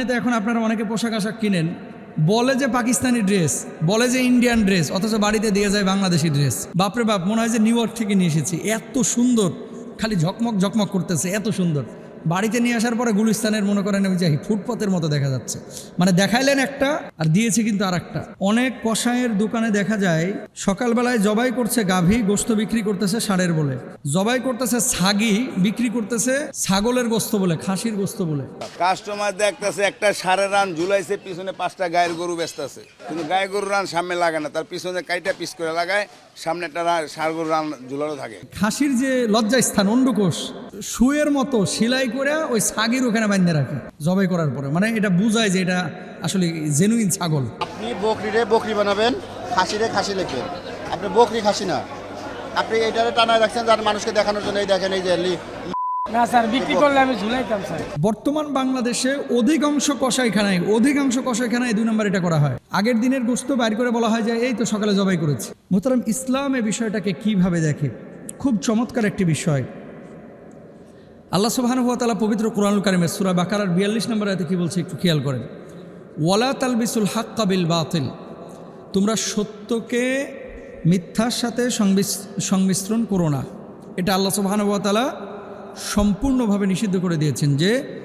অনলাইনে তো এখন আপনারা অনেকে পোশাক আশাক কিনেন, বলে যে পাকিস্তানি ড্রেস বলে যে ইন্ডিয়ান ড্রেস অথচ বাড়িতে দিয়ে যায় বাংলাদেশি ড্রেস বাপরে বাপ, মনে হয় যে নিউ ইয়র্ক থেকে নিয়ে এসেছি। এত সুন্দর, খালি ঝকমক ঝকমক করতেছে, এত সুন্দর। বাড়িতে নিয়ে আসার পরে গুলিস্তানের মনে করেন আমি যাই ফুটপথের মতো দেখা যাচ্ছে। মানে দেখাইলেন একটা আর দিয়েছে কিন্তু আর একটা অনেক কষায়ের দোকানে দেখা যায় সকালবেলায় জবাই করছে গাভী গোস্ত বিক্রি করতেছে ষাঁড়ের বলে। জবাই করতেছে ছাগি বিক্রি করতেছে ছাগলের গোস্ত বলে খাসির গোস্ত বলে। কাস্টমার দেখতেছে একটা সাড়ে রান ঝুলাইছে পিছনে পাঁচটা গায়ের গরু বেচতেছে। কিন্তু গায়ে গরু রান সামনে লাগে না তার পিছনে কাইটা পিস করে লাগায় সামনে একটা রা- ষাঁড় গরু রান ঝুলানো থাকে। খাসির যে লজ্জা স্থান অন্ডকোষ শুয়ের মতো সেলাই করে ওই ছাগির ওখানে বাঁধতে রাখে জবাই করার পরে। মানে এটা বুঝায় যে এটা আসলে জেনুইন ছাগল। আপনি বকরিরে বকরি বানাবেন খাসিরে খাসি লিখবেন আপনি বকরি খাসি না। আপনি এইটারে টানায় রাখছেন যার মানুষকে দেখানোর জন্য এই দেখেন এই যে লি- না স্যার বিক্রি করলে আমি ঝুলাইতাম স্যার। বর্তমান বাংলাদেশে অধিকাংশ কষাইখানায় অধিকাংশ কষাইখানায় দুই নম্বর এটা করা হয়। আগের দিনের গোস্ত বাইর করে বলা হয় যে এই তো সকালে জবাই করেছে। মোহতারাম ইসলাম এই বিষয়টাকে কীভাবে দেখে? খুব চমৎকার একটি বিষয়। আল্লাহ তাআলা পবিত্র কোরআনুল কারিমের সূরা বাকারার বিয়াল্লিশ নম্বর আয়াতে কি বলছে একটু খেয়াল করেন। ওয়ালা তালবিসুল হাক্কা বিল বাতিল। তোমরা সত্যকে মিথ্যার সাথে সংমিশ্রণ করো না। এটা আল্লাহ তাআলা সম্পূর্ণভাবে নিষিদ্ধ করে দিয়েছেন যে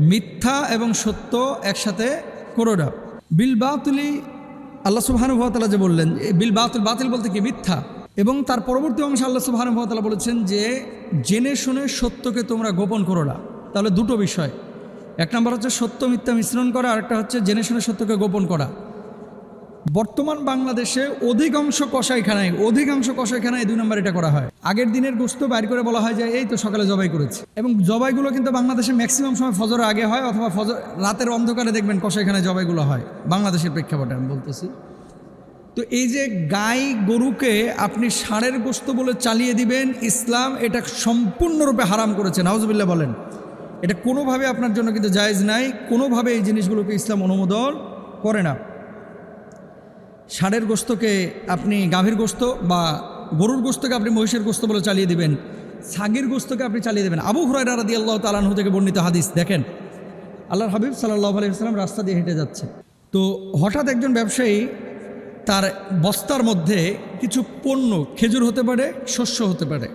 মিথ্যা এবং সত্য একসাথে করো না। বিল বাতুলি, আল্লাহ তাআলা যে বললেন বিল বাতিল বাতিল বলতে কি মিথ্যা? এবং তার পরবর্তী অংশে আল্লাহ তাআলা বলেছেন যে জেনে শুনে সত্যকে তোমরা গোপন করো না। তাহলে দুটো বিষয়। এক নম্বর হচ্ছে সত্য, মিথ্যা মিশ্রণ করা, আরেকটা হচ্ছে জেনে শুনে সত্যকে গোপন করা। বর্তমান বাংলাদেশে অধিকাংশ কষাইখানায় অধিকাংশ কষাইখানায় দুই নম্বর এটা করা হয়। আগের দিনের গোস্ত বাইর করে বলা হয় যে, এই তো সকালে জবাই করেছে। এবং জবাইগুলো কিন্তু বাংলাদেশে ম্যাক্সিমাম সময় ফজর আগে হয় অথবা ফজর রাতের অন্ধকারে দেখবেন কষাইখানায় জবাইগুলো হয়। বাংলাদেশের প্রেক্ষাপটে আমি বলতেছি। তো এই যে গাই গরুকে আপনি ষাঁড়ের গোস্ত বলে চালিয়ে দিবেন, ইসলাম এটা সম্পূর্ণরূপে হারাম করেছে নাউজবিল্লা বলেন। এটা কোনোভাবে আপনার জন্য কিন্তু জায়েজ নাই, কোনোভাবে এই জিনিসগুলোকে ইসলাম অনুমোদন করে না। ষাঁড়ের গোস্তকে আপনি গাভীর গোস্ত বা গরুর গোস্তকে আপনি মহিষের গোস্ত বলে চালিয়ে দিবেন, ছাগির গোস্তকে আপনি চালিয়ে দেবেন। আবু হুরাইরা রাদি আল্লাহ তালাহু থেকে বর্ণিত হাদিস, দেখেন। আল্লাহর হাবিব সাল্লাহ আলাইসাল্লাম রাস্তা দিয়ে হেঁটে যাচ্ছে। তো হঠাৎ একজন ব্যবসায়ী তার বস্তার মধ্যে কিছু পণ্য, খেজুর হতে পারে, শস্য হতে পারে।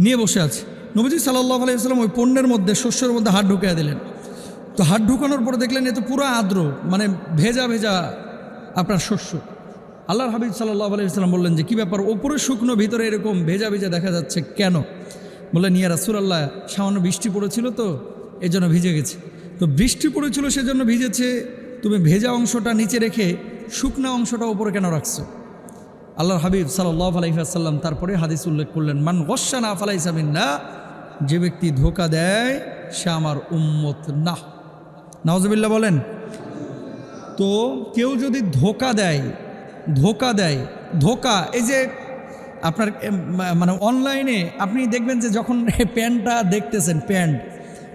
নিয়ে বসে আছে। নবীজি সাল্লাহ আলাইসাল্লাম ওই পণ্যের মধ্যে, শস্যের মধ্যে হাত ঢুকিয়ে দিলেন। তো হাত ঢুকানোর পরে দেখলেন এ তো পুরো আর্দ্র মানে ভেজা ভেজা আপনার শস্য। আল্লাহর হাবিব সাল্লাহ আলাইসাল্লাম বললেন যে, কী ব্যাপার? ওপরে শুকনো, ভিতরে এরকম ভেজা ভেজা দেখা যাচ্ছে কেন? বললেন, ইয়া রাসুলাল্লাহ, সামান্য বৃষ্টি পড়েছিল তো এই জন্য ভিজে গেছে। তো বৃষ্টি পড়েছিল সেজন্য ভিজেছে। তুমি ভেজা অংশটা নিচে রেখে শুকনা অংশটা ওপরে কেন রাখছো? আল্লাহর হাবিব সাল্লাহ আলাইসাল্লাম তারপরে হাদিস উল্লেখ করলেন, মান গসানা ফালাইসামিন্না যে ব্যক্তি ধোকা দেয়, সে আমার উম্মত না। নওয়াজবিল্লা বলেন, তো কেউ যদি ধোকা দেয় ধোকা দেয়, ধোকা, এই যে আপনার মানে অনলাইনে আপনি দেখবেন যে যখন প্যান্টটা দেখতেছেন, প্যান্ট,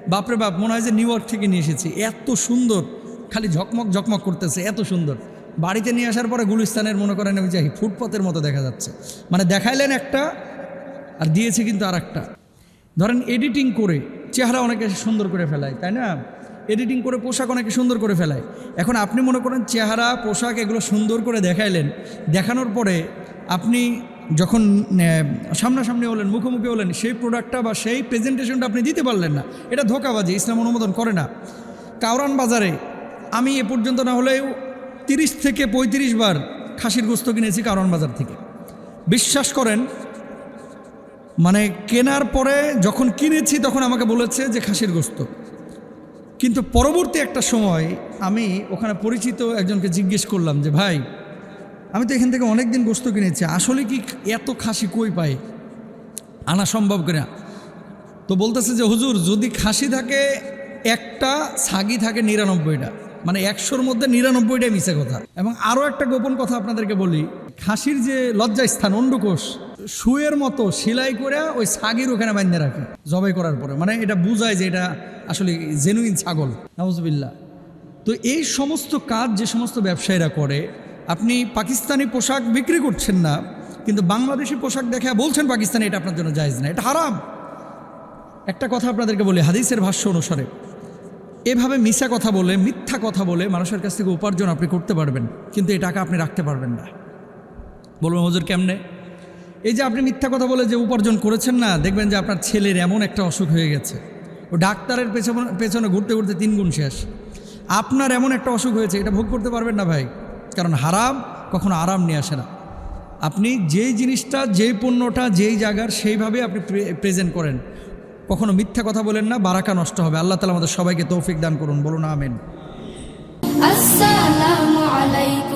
বাপরে বাপ, মনে হয় যে নিউ ইয়র্ক থেকে নিয়ে এসেছি, এত সুন্দর, খালি ঝকমক ঝকমক করতেছে, এত সুন্দর। বাড়িতে নিয়ে আসার পরে গুলিস্তানের মনে করেন আমি যাই ফুটপথের মতো দেখা যাচ্ছে। মানে দেখাইলেন একটা, আর দিয়েছে কিন্তু আর একটা ধরেন এডিটিং করে চেহারা অনেকে সুন্দর করে ফেলায়, তাই না? এডিটিং করে পোশাক অনেকে সুন্দর করে ফেলায়। এখন আপনি মনে করেন চেহারা, পোশাক এগুলো সুন্দর করে দেখাইলেন, দেখানোর পরে আপনি যখন সামনাসামনি হলেন, মুখোমুখি হলেন, সেই প্রোডাক্টটা বা সেই প্রেজেন্টেশনটা আপনি দিতে পারলেন না। এটা ধোকাবাজি, ইসলাম অনুমোদন করে না। কাউরান বাজারে, আমি এ পর্যন্ত না হলেও তিরিশ থেকে পঁয়ত্রিশ বার খাসির গোস্ত কিনেছি কারণ বাজার থেকে। বিশ্বাস করেন মানে কেনার পরে যখন কিনেছি তখন আমাকে বলেছে যে খাসির গোস্ত। কিন্তু পরবর্তী একটা সময় আমি ওখানে পরিচিত একজনকে জিজ্ঞেস করলাম যে, ভাই, আমি তো এখান থেকে অনেক দিন গোস্ত কিনেছি, আসলে কি এত খাসি কই পাই? আনা সম্ভব কিনা? তো বলতেছে যে, হুজুর, যদি খাসি থাকে, একটা ছাগি থাকে নিরানব্বইটা। মানে একশোর মধ্যে নিরানব্বইটাই মিশে কথা। এবং আরও একটা গোপন কথা আপনাদেরকে বলি, খাসির যে লজ্জা স্থান অন্ডকোষ শুয়ের মতো সেলাই করে ওই ছাগির ওখানে বাঁধতে রাখে, জবাই করার পরে। মানে এটা বুঝায় যে এটা আসলে জেনুইন ছাগল। নাউজবিল্লা তো এই সমস্ত কাজ যে সমস্ত ব্যবসায়ীরা করে, আপনি পাকিস্তানি পোশাক বিক্রি করছেন না, কিন্তু বাংলাদেশি পোশাক দেখা বলছেন পাকিস্তানি, এটা আপনার জন্য জায়েজ না, এটা হারাম। একটা কথা আপনাদেরকে বলি, হাদিসের ভাষ্য অনুসারে এভাবে মিশা কথা বলে, মিথ্যা কথা বলে মানুষের কাছ থেকে উপার্জন আপনি করতে পারবেন, কিন্তু এই টাকা আপনি রাখতে পারবেন না। বলবেন, হজুর, কেমনে? এই যে আপনি মিথ্যা কথা বলে যে উপার্জন করেছেন না, দেখবেন যে আপনার ছেলের এমন একটা অসুখ হয়ে গেছে। ও ডাক্তারের পেছনে পেছনে ঘুরতে ঘুরতে তিন গুণ শেষ। আপনার এমন একটা অসুখ হয়েছে, এটা ভোগ করতে পারবেন না ভাই, কারণ হারাম কখনো আরাম নিয়ে আসে না। আপনি যেই জিনিসটা, যেই পণ্যটা, যেই জায়গার, সেইভাবে আপনি প্রেজেন্ট করেন। কখনো মিথ্যা কথা বলেন না, বারাকা নষ্ট হবে। আল্লাহ তালা আমাদের সবাইকে তৌফিক দান করুন। বলুন, আমেন। আসসালামু আলাইকুম।